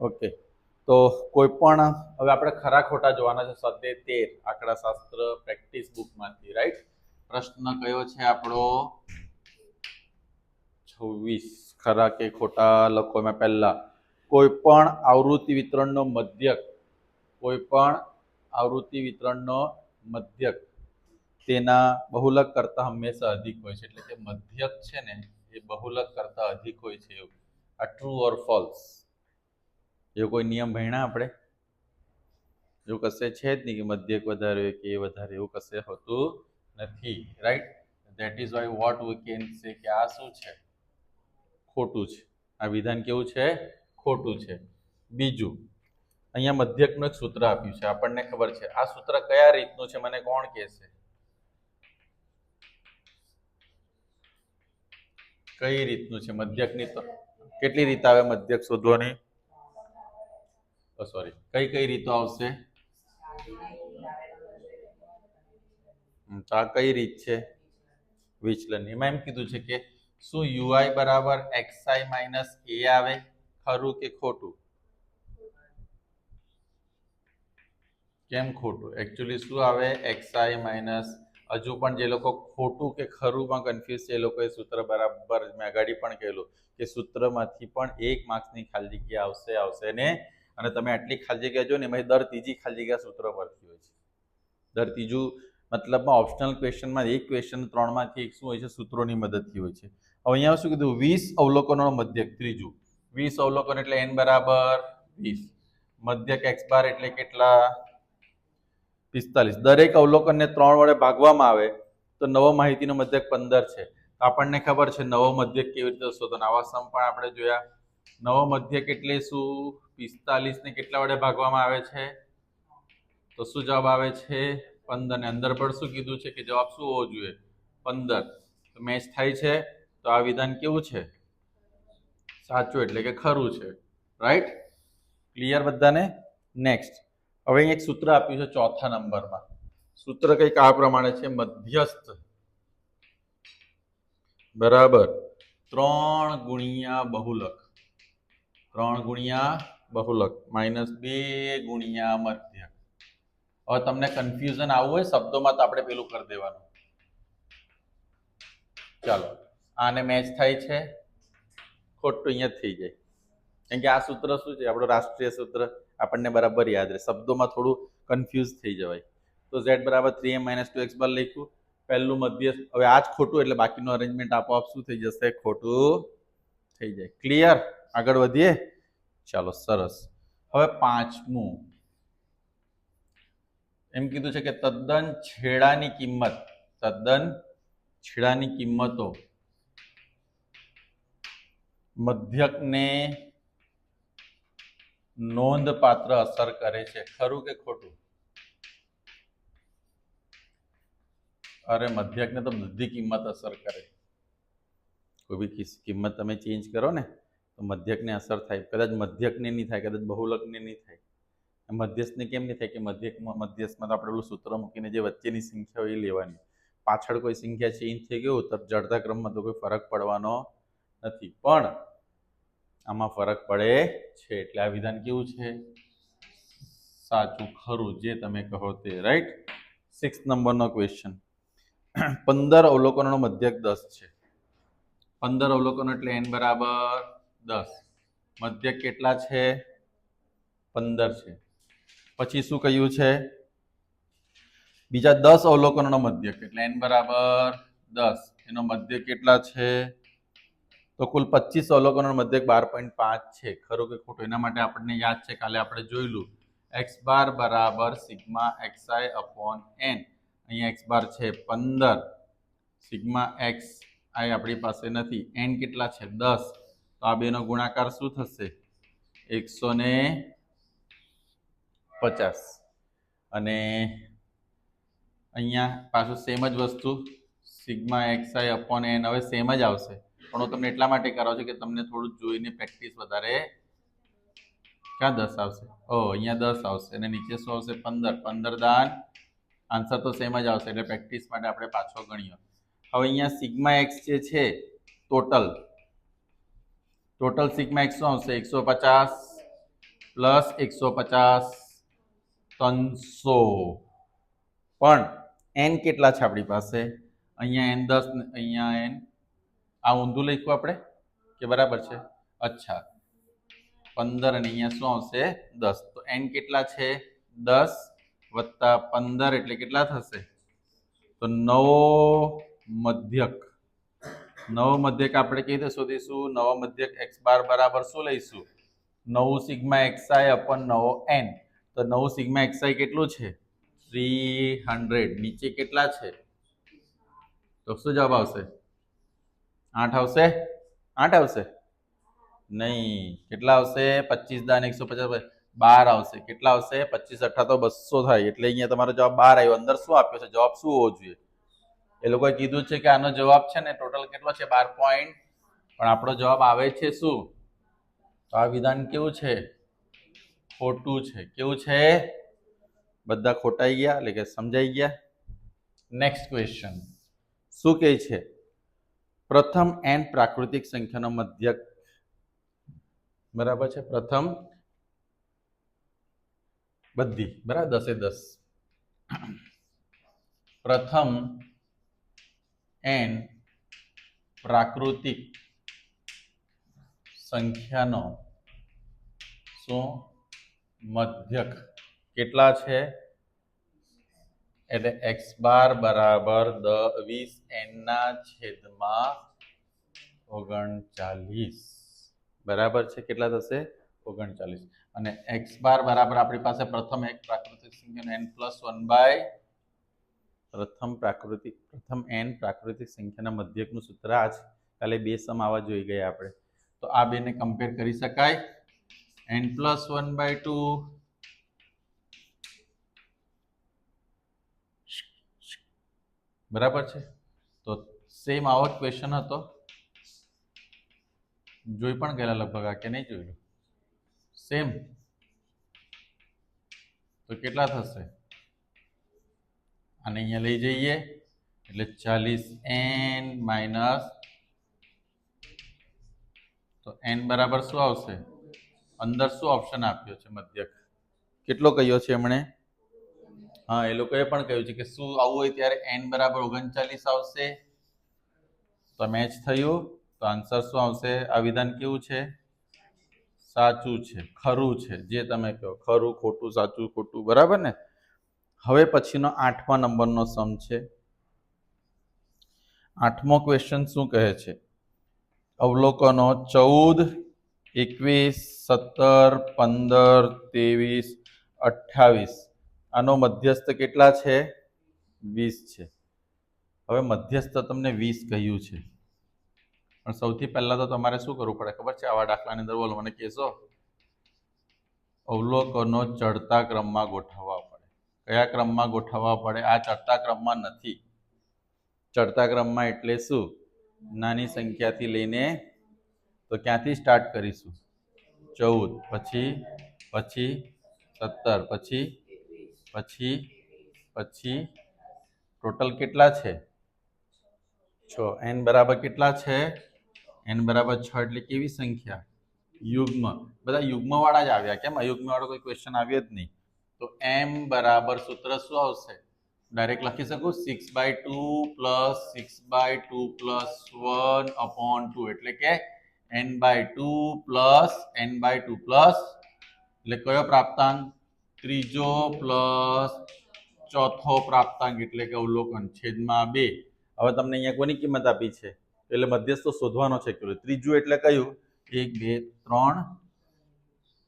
Okay. તો કોઈ પણ, હવે આપણે ખરા ખોટા જોવાના છે. સ્વાધ્યાય તેર આંકડાશાસ્ત્ર પ્રેક્ટિસ બુકમાંથી, રાઈટ? પ્રશ્ન કયો છે આપણો? છવ્વીસ. ખરા કે ખોટા લખો એમાં પહેલા. કોઈ પણ આવૃત્તિ વિતરણનો મધ્યક. કોઈ પણ આવૃત્તિ વિતરણનો મધ્યક. તેના બહુલક કરતા હંમેશા અધિક હોય છે. એટલે કે મધ્યક છે ને, એ બહુલક કરતા અધિક હોય છે એવું. આ ટ્રુ ઓર ફોલ્સ એવો કોઈ નિયમ ભણ્યા આપણે? એવું કશે છે જ નહીં કે મધ્યક વધારે કે એ વધારે એવું કશે હોતું નથી right that is why what we can say કે આ શું છે? ખોટું છે. આ વિધાન કેવું છે? ખોટું છે. બીજું, અહીંયા મધ્યકનું એક સૂત્ર આપ્યું છે. આપણને ખબર છે. આ સૂત્ર કયા રીતનું છે? મને કોણ કહેશે? કઈ રીતનું છે મધ્યકની તો? કેટલી રીત આવે મધ્યક શોધવાની? સોરી કઈ કઈ રીતો આવશે? તો આ કઈ રીત છે? વિચલન એમાં એમ કીધું છે કે શું યુઆઈ બરાબર એક્સઆઈ માઇનસ એ આવે? ખરું કે ખોટું? કેમ ખોટું? એકચ્યુઅલી શું આવે? એક્સઆઈ માઇનસ હજુ પણ જે લોકો ખોટું કે ખરુંમાં કન્ફ્યુઝ છે, એ લોકોએ સૂત્ર બરાબર મેં આગળ પણ કહેલું કે સૂત્રમાંથી પણ એક માર્ક્સની ખાલી જગ્યા આવશે આવશે ને અને તમે આટલી ખાલી જગ્યા જો ને એમાં દર ત્રીજી ખાલી જગ્યા સૂત્ર પરથી હોય છે. દર ત્રીજું મતલબમાં ઓપ્શનલ ક્વેશ્ચનમાં એક ક્વેશ્ચન ત્રણમાંથી એક શું હોય છે? સૂત્રોની મદદથી હોય છે. હવે અહીંયા શું કીધું? વીસ અવલોકનોનો મધ્યક ત્રીજું. વીસ અવલોકન એટલે એન બરાબર વીસ. મધ્યક એક્સ બાર એટલે કેટલા? પિસ્તાલીસ. દરેક અવલોકનને ત્રણ વડે ભાગવામાં આવે તો નવો માહિતીનો મધ્યક પંદર છે. આપણને ખબર છે નવો મધ્યક કેવી રીતે શોધવાનો. આવા સમ પણ આપણે જોયા. નવો મધ્યક એટલે શું? પિસ્તાલીસ ને કેટલા વડે ભાગવામાં આવે છે? તો શું જવાબ આવે છે? પંદર ને અંદર પણ શું કીધું છે કે જવાબ શું હોવો જોઈએ? પંદર. તો મેચ થાય છે. તો આ વિધાન કેવું છે? સાચું એટલે કે ખરું છે. રાઈટ ક્લિયર બધાને? નેક્સ્ટ હવે એક સૂત્ર આપ્યું છે ચોથા નંબરમાં. સૂત્ર કંઈક આ પ્રમાણે છે, મધ્યસ્થ. બરાબર. ત્રણ ગુણ્યા બહુલક. ત્રણ ગુણ્યા બહુલક, માઇનસ બે ગુણ્યા મધ્યક. હવે તમને કન્ફ્યુઝન આવવું હોય, શબ્દોમાં તો આપણે પેલું કરી દેવાનું. ચાલો, આને મેચ થાય છે. ખોટું અહીંયા થઈ જાય. કેમ કે આ સૂત્ર શું છે? આપણું રાષ્ટ્રીય સૂત્ર આપણને બરાબર યાદ રહે. શબ્દોમાં થોડું કન્ફ્યુઝ થઈ જવાય. તો ઝેડ બરાબર three M minus two X bar લખ્યું. પહેલું મધ્ય, હવે આ જ ખોટું, એટલે બાકીનું અરેન્જમેન્ટ આપોઆપ શું થઈ જશે? ખોટું થઈ જાય. ક્લિયર આગળ વધીએ? ચાલો, સરસ. હવે પાંચમું. એમ કીધું છે કે તદ્દન છેડાની કિંમત, તદ્દન છેડાની કિંમતો. મધ્યકને નોંધપાત્ર અસર કરે છે. ખરું કે ખોટું? અરે, મધ્યકને તો બધી કિંમત અસર કરે. કોઈ બી કિંમત તમે ચેન્જ કરો ને. તો મધ્યકને અસર થાય. કદાચ મધ્યકને નહીં થાય, કદાચ બહુલકને નહીં થાય. મધ્યસ્થને કેમ નહીં થાય કે મધ્યકમાં મધ્યસ્થમાં તો આપણે પેલું સૂત્ર મૂકીને જે વચ્ચેની સંખ્યા હોય એ લેવાની. પાછળ કોઈ સંખ્યા ચેન્જ થઈ ગયું તો ચડતા ક્રમમાં તો કોઈ ફરક પડવાનો નથી. પણ આમાં ફરક પડે છે. એટલે આ વિધાન કેવું છે? સાચું, ખરું, જે તમે કહો તે, રાઈટ? સિક્સ નંબરનો ક્વેશ્ચન પંદર અવલોકનોનો મધ્યક દસ છે. પંદર અવલોકનો એટલે એન બરાબર દસ. મધ્ય કેટલા છે? પંદર છે. પછી શું કહ્યું છે? બીજા દસ અવલોકનોનો મધ્યક એટલે એન બરાબર દસ. એનો મધ્ય કેટલા છે? તો કુલ પચીસ અવલોકનોનો મધ્યક બાર પોઈન્ટ પાંચ છે. ખરું કે ખોટું? એના માટે આપણને યાદ છે કાલે આપણે જોયેલું એક્સ બાર બરાબર sigma X I upon N અહીંયા એક્સ બાર છે પંદર. સિગ્મા એક્સ આઈ આપણી પાસે નથી. એન કેટલા છે? દસ. તો આ બેનો ગુણાકાર શું થશે? એકસો ને પચાસ. અને અહીંયા પાછું સેમ જ વસ્તુ, sigma X I upon N હવે સેમ જ આવશે. પણ હું તમને એટલા માટે કરાવું છું કે તમને થોડું જોઈને પ્રેક્ટિસ વધારે ક્યાં દસ આવશે? ઓ અહીંયા દસ આવશે અને નીચે શું આવશે? પંદર. પંદર દાન આન્સર તો સેમ જ આવશે, એટલે પ્રેક્ટિસ માટે આપણે પાછો ગણીએ. હવે અહીંયા સિગ્મા એક્સ જે છે ટોટલ ટોટલ સિગ્મા એક્સ શું આવશે એકસો પચાસ પ્લસ એકસો પચાસ ત્રણસો પણ એન કેટલા છે આપણી પાસે? અહીંયા એન દસ ને, અહીંયા એન આ ઊંધું લખ્યું આપણે? કે બરાબર છે? અચ્છા. પંદર અને અહીંયા શું આવશે? દસ. તો એન કેટલા છે? દસ વત્તા પંદર એટલે કેટલા થશે? તો નવો મધ્યક. નવો મધ્યક આપણે કઈ રીતે શોધીશું? નવો મધ્યક એક્સ બાર બરાબર શું લઈશું? નવું સિગ્મા એક્સઆઈ અપન નવો એન તો નવું સિગ્મા એક્સઆઈ કેટલું છે? Three hundred. નીચે કેટલા છે? તો શું જવાબ આવશે? આઠ આવશે? આઠ આવશે? નહીં. કેટલા આવશે? પચીસ દાન એકસો પચાસ બાર. આવશે. કેટલા આવશે? પચીસ અઠ્ઠા તો બસો થાય. એટલે અહીંયા તમારો જવાબ બાર આવ્યો. અંદર શું આપ્યો છે? જવાબ શું હોવો જોઈએ? એ લોકોએ કીધું છે કે આનો જવાબ છે ને ટોટલ કેટલો છે? બાર પોઈન્ટ પણ આપણો જવાબ આવે છે શું? તો આ વિધાન કેવું છે? ખોટું છે. કેવું છે? બધા ખોટાઈ ગયા, એટલે કે સમજાઈ ગયા. નેક્સ્ટ ક્વેશ્ચન શું કહે છે? પ્રથમ એન પ્રાકૃતિક સંખ્યાનો મધ્યક. બરાબર છે? પ્રથમ બધી. બરાબર? દસે દસ. પ્રથમ એન. પ્રાકૃતિક સંખ્યાનો શું મધ્યક કેટલા છે? એટલે એક્સ બાર બરાબર દ વીસ એનના છેદમાં ઓગણચાલીસ. બરાબર છે? કેટલા થશે? ઓગણચાલીસ. અને એક્સ બાર બરાબર આપણી પાસે પ્રથમ એક પ્રાકૃતિક સંખ્યાનો એન પ્લસ વન બાય પ્રથમ પ્રાકૃતિક, પ્રથમ એન પ્રાકૃતિક સંખ્યાના મધ્યકનું સૂત્ર આ છે કાલે બે સમ આવા જોઈ ગયા આપણે. તો આ બેને કમ્પેર કરી શકાય. N plus one by two બરાબર છે? તો સેમ આવો જ ક્વેશ્ચન હતો. જોઈ પણ ગયેલા લગભગ આ કે નહીં જોયેલું સેમ તો કેટલા થશે? અને અહીંયા લઈ જઈએ. એટલે ચાલીસ એન માઇનસ તો એન બરાબર શું આવશે? અંદર શું ઓપ્શન આપ્યો છે મધ્યક? કેટલો કહ્યો છે એમણે? હા, એ લોકોએ પણ કહ્યું છે કે શું આવું હોય ત્યારે એન બરાબર ઓગણચાલીસ આવશે. તો મેચ થયું. તો આન્સર શું આવશે? આ વિધાન કેવું છે? સાચું છે, ખરું છે, જે તમે કહો. ખરું, ખોટું, સાચું, ખોટું, બરાબર ને? હવે પછીનો આઠમા નંબરનો સમ છે. આઠમો ક્વેશ્ચન શું કહે છે? અવલોકનો ચૌદ, એકવીસ, સત્તર, પંદર, ત્રેવીસ, અઠ્ઠાવીસ. આનો મધ્યસ્થ કેટલા છે? વીસ છે. હવે મધ્યસ્થ તમને વીસ કહ્યું છે. પણ સૌથી પહેલાં તો તમારે શું કરવું પડે? ખબર છે? આવા દાખલાની અંદર બોલો, મને કહેશો. અવલોકનો ચડતા ક્રમમાં ગોઠવવા કયા ક્રમમાં ગોઠવવા પડે. આ ચડતા ક્રમમાં નથી. ચડતા ક્રમમાં એટલે શું? નાની સંખ્યાથી લઈને તો ક્યાંથી સ્ટાર્ટ કરીશું? ચૌદ. પછી પછી સત્તર. પછી પછી પછી ટોટલ કેટલા છે? છ. એન બરાબર કેટલા છે? એન બરાબર છ એટલે કેવી સંખ્યા? યુગ્મ. બધા યુગ્મવાળા જ આવ્યા. કેમ? અયુગ્મવાળો કોઈ ક્વેશ્ચન આવ્યો જ નહીં. તો એમ બરાબર સૂત્ર શું આવશે? ડાયરેક્ટ લખી શકું? Six by two plus six by two plus one upon two એટલે કે N by two plus N by two plus એટલે કયો પ્રાપ્તાંક? ત્રીજો પ્લસ ચોથો પ્રાપ્તાંક એટલે કે અવલોકન, છેદમાં બે. હવે તમને અહીંયા કોની કિંમત આપી છે? એટલે મધ્યસ્થ શોધવાનો છે એકચ્યુઅલી ત્રીજું એટલે કયું? એક, બે, ત્રણ,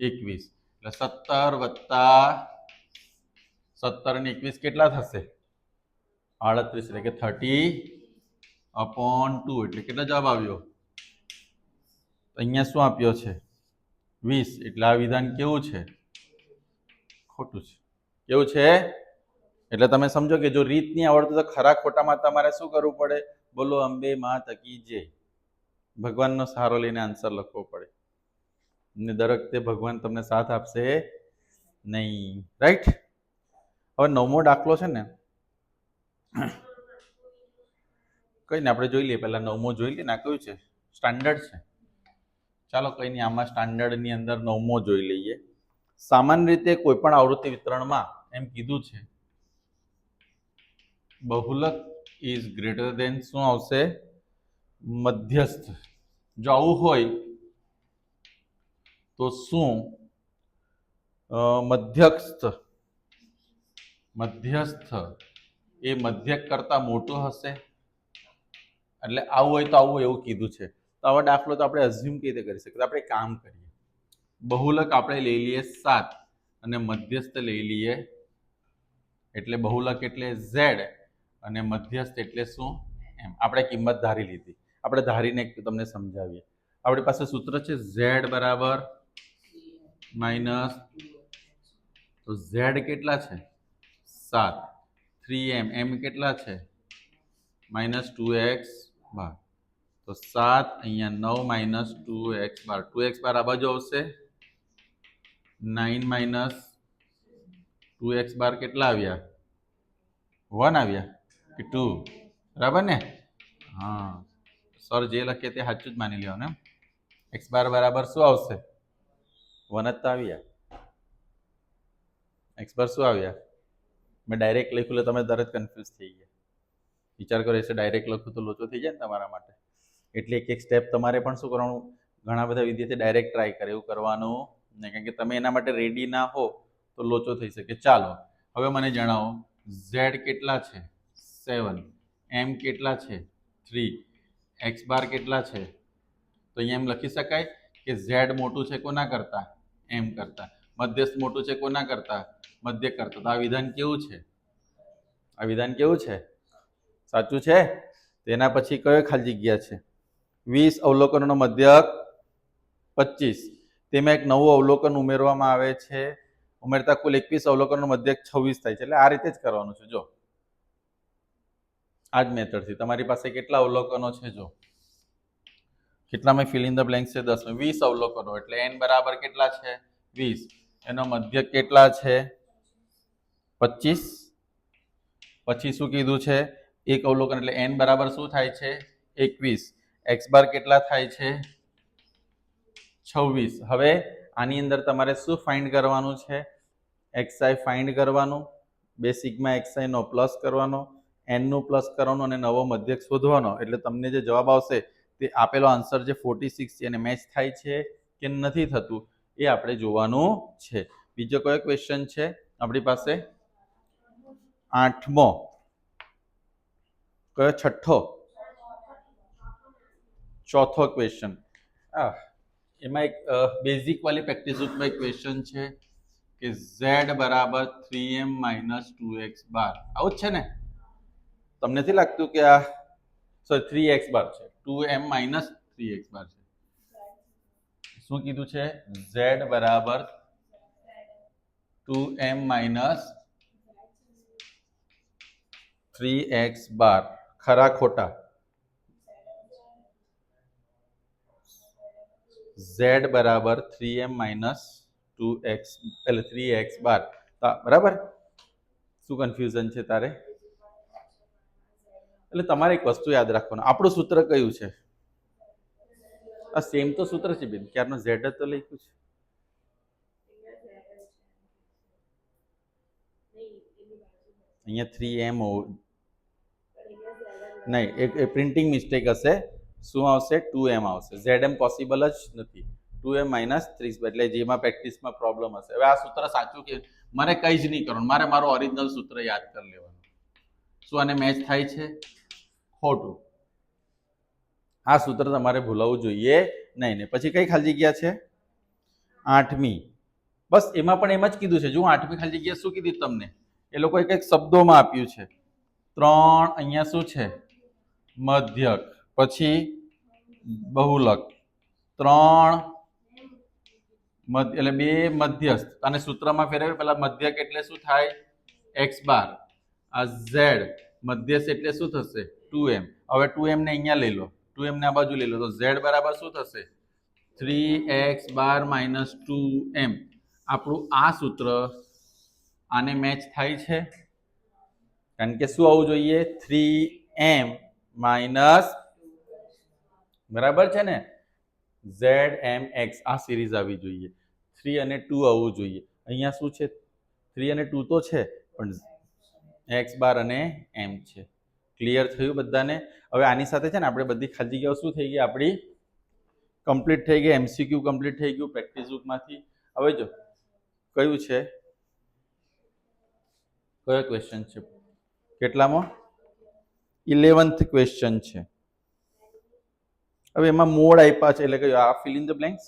એકવીસ. એટલે સત્તર વત્તા સત્તર ને એકવીસ કેટલા થશે? આડત્રીસ એટલે કે થર્ટી અપોન ટુ એટલે કેટલો જવાબ આવ્યો? અહીંયા શું આપ્યો છે? વીસ. એટલે આ વિધાન કેવું છે? ખોટું છે. કેવું છે? એટલે તમે સમજો કે જો રીત નહીં આવડતું તો ખરા ખોટામાં તમારે શું કરવું પડે? બોલો અંબે મા તકી જે ભગવાનનો સહારો લઈને આન્સર લખવો પડે. ને દર વખતે ભગવાન તમને સાથ આપશે નહીં. રાઈટ હવે નવમો દાખલો છે ને, કઈ ને આપણે જોઈ લઈએ, પહેલા નવમો જોઈ લઈએ ને કયું છે? સ્ટાન્ડર્ડ છે. ચાલો કઈ નહીં આમાં સ્ટાન્ડર્ડની અંદર નવમો જોઈ લઈએ. સામાન્ય રીતે કોઈ પણ આવૃત્તિ વિતરણમાં એમ કીધું છે, બહુલક ઇઝ ગ્રેટર દેન શું આવશે? મધ્યસ્થ. જો આવું હોય, તો શું? મધ્યસ્થ. મધ્યસ્થ. એ મધ્યક કરતાં મોટું હશે? એટલે આવું હોય તો આવું એવું કીધું છે. તો આવા દાખલો તો આપણે અઝ્યુમ કઈ રીતે કરી શકીએ? આપણે કામ કરીએ. બહુલક આપણે લઈ લઈએ સાત અને મધ્યસ્થ લઈ લઈએ એટલે બહુલક એટલે ઝેડ અને મધ્યસ્થ એટલે શું? એમ. આપણે કિંમત ધારી લીધી. આપણે ધારીને તમને સમજાવીએ. આપણી પાસે સૂત્ર છે ઝેડ બરાબર માઇનસ તો ઝેડ કેટલા છે? સાત. થ્રી એમ એમ કેટલા છે? Minus two X bar. તો સાત અહીંયા નવ minus two X bar. Two X bar આ બાજુ આવશે. Nine minus two X bar કેટલા આવ્યા? વન આવ્યા. કે ટુ બરાબર ને? હા. સર જે લખીએ તે સાચું જ માની લેવાનું એક્સ બાર બરાબર શું આવશે? વન જ તો આવ્યા. એક્સ બાર શું આવ્યા? મેં ડાયરેક્ટ લખ્યું એટલે તમે તરત કન્ફ્યુઝ થઈ ગયા. વિચાર કરો એટલે ડાયરેક્ટ લખું તો લોચો થઈ જાય ને તમારા માટે. એટલે એક એક સ્ટેપ તમારે પણ શું કરવાનું? ઘણા બધા વિદ્યાર્થી ડાયરેક્ટ ટ્રાય કરે, એવું કરવાનું નહીં. કારણ કે તમે એના માટે રેડી ના હો તો લોચો થઈ શકે. ચાલો, હવે મને જણાવો. ઝેડ કેટલા છે? સેવન એમ કેટલા છે? થ્રી એક્સ બાર કેટલા છે? તો અહીંયા એમ લખી શકાય કે ઝેડ મોટું છે કોના કરતા? એમ કરતા. મધ્યસ્થ મોટું છે કોના કરતા? મધ્ય કરતા. તો આ વિધાન કેવું છે? આ વિધાન કેવું છે? સાચું છે? તેના પછી કયો ખાલી જગ્યા છે? વીસ અવલોકનોનો મધ્યક પચીસ. તેમાં એક નવું અવલોકન ઉમેરવામાં આવે છે. ઉમેરતા કુલ એકવીસ અવલોકનનો મધ્યક છવ્વીસ થાય છે. એટલે આ રીતે જ કરવાનું છે. જો. આ જ મેથડથી. તમારી પાસે કેટલા અવલોકનો છે? જો. કેટલામાં ફિલ ઇન ધ બ્લેન્ક છે? દસ વીસ અવલોકનો. એટલે એન બરાબર કેટલા છે? વીસ. એનો મધ્યક કેટલા છે? પચીસ. પછી શું કીધું છે? એક અવલોકન એટલે એન બરાબર શું થાય છે? એકવીસ. એક્સ બાર કેટલા થાય છે? છવ્વીસ. હવે આની અંદર તમારે શું ફાઇન્ડ કરવાનું છે? એક્સઆઈ ફાઇન્ડ કરવાનું, બે સિગ્મા એક્સઆઈનો પ્લસ કરવાનો એનનું પ્લસ કરવાનું અને નવો મધ્યક શોધવાનો. એટલે તમને જે જવાબ આવશે તે આપેલો આન્સર જે ફોર્ટી સિક્સ છે એને મેચ થાય છે કે નથી થતું? એ આપણે જોવાનું છે. બીજો કયો ક્વેશ્ચન છે? આપણી પાસે આઠમો. કયો? છઠ્ઠો. ચોથો ક્વેશ્ચન એમાં એક બેઝિક વાલી પ્રેક્ટિસ ઉપર ક્વેશ્ચન છે કે ઝેડ બરાબર three M minus two X bar આવું જ છે ને? તમને નથી લાગતું કે આ સોરી થ્રી એક્સ બાર છે? Two M minus three X bar છે. શું કીધું છે? ઝેડ બરાબર two M minus three X bar. ખરા ખોટા? ઝેડ બરાબર three M minus two X, એટલે થ્રી એક્સ બાર. બરાબર? શું કન્ફ્યુઝન છે તારે? એટલે તમારે એક વસ્તુ યાદ રાખવાનું. આપણું સૂત્ર કયું છે? આ સેમ તો સૂત્ર છે બેન ક્યારનો ઝેડ જ તો લખ્યું છે. અહીંયા થ્રી એમ નહીં એક પ્રિન્ટિંગ મિસ્ટેક હશે. શું આવશે? ટુ એમ આવશે. ઝેડ એમ પોસિબલ જ નથી. ટુ એમ માઇનસ ત્રીસ એટલે જેમાં પ્રેક્ટિસમાં પ્રોબ્લેમ હશે. હવે આ સૂત્ર સાચું કે મારે કંઈ જ નહીં કરવાનું. મારે મારું ઓરિજિનલ સૂત્ર યાદ કરી લેવાનું. શું આને મેચ થાય છે? ખોટું. આ સૂત્ર તમારે ભૂલાવવું જોઈએ નહીં ને. પછી કઈ ખાલી જગ્યા છે? આઠમી. બસ એમાં પણ એમ જ કીધું છે. જો આઠમી ખાલી જગ્યા શું કીધી તમને? એ લોકોએ કંઈક શબ્દોમાં આપ્યું છે. ત્રણ અહીંયા શું છે? મધ્યક. પછી બહુલક. ત્રણ એટલે બે મધ્યસ્થ. અને સૂત્રમાં ફેરવે પેલા મધ્યક એટલે શું થાય? X bar. આ ઝેડ. મધ્યસ્થ એટલે શું થશે? Two M. હવે ટુ એમ ને અહીંયા લઈ લો. ટુ એમ ને આ બાજુ લઈ લો. તો ઝેડ બરાબર શું થશે? Three X bar minus two M આપણું આ સૂત્ર આને મેચ થાય છે. કારણ કે શું આવવું જોઈએ? થ્રી એમ માઇનસ બરાબર છે ને? ઝેડ એમ એક્સ આ સિરીઝ આવી જોઈએ. થ્રી અને ટુ આવવું જોઈએ. અહીંયા શું છે? થ્રી અને ટુ તો છે, પણ એક્સ બાર અને એમ છે. ક્લિયર થયું બધાને. હવે આની સાથે છે ને આપણે બધી ખાલી જગ્યાઓ શું થઈ ગઈ? આપણી કમ્પ્લીટ થઈ ગઈ એમસીક્યુ કમ્પ્લીટ થઈ ગયું પ્રેક્ટિસ બુકમાંથી હવે જો, કયું છે? કયો ક્વેશ્ચન છે? કેટલામાં? ઇલેવન્થ ક્વેશ્ચન છે. હવે એમાં મોડ આપ્યા છે, એટલે કયો આ ફિલ ધ બ્લેન્ક્સ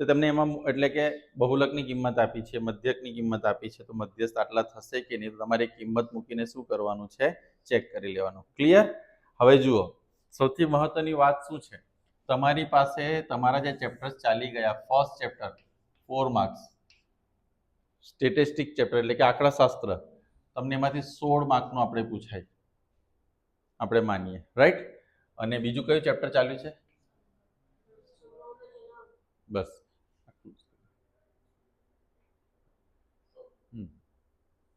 તો તમને એમાં એટલે કે બહુલકની કિંમત આપી છે, મધ્યકની કિંમત આપી છે, તો મધ્યસ્થ આટલા થશે કે નહીં? તો તમારે કિંમત મૂકીને શું કરવાનું છે? ચેક કરી લેવાનું. ક્લિયર હવે જુઓ, સૌથી મહત્વની વાત શું છે? તમારી પાસે તમારા જે ચેપ્ટર્સ ચાલી ગયા first chapter four marks statistic chapter એટલે કે આંકડાશાસ્ત્ર. તમને એમાંથી સોળ માર્કનું આપણે પૂછાય. આપણે માનીએ. રાઈટ અને બીજું કયું ચેપ્ટર ચાલ્યું છે? બસ.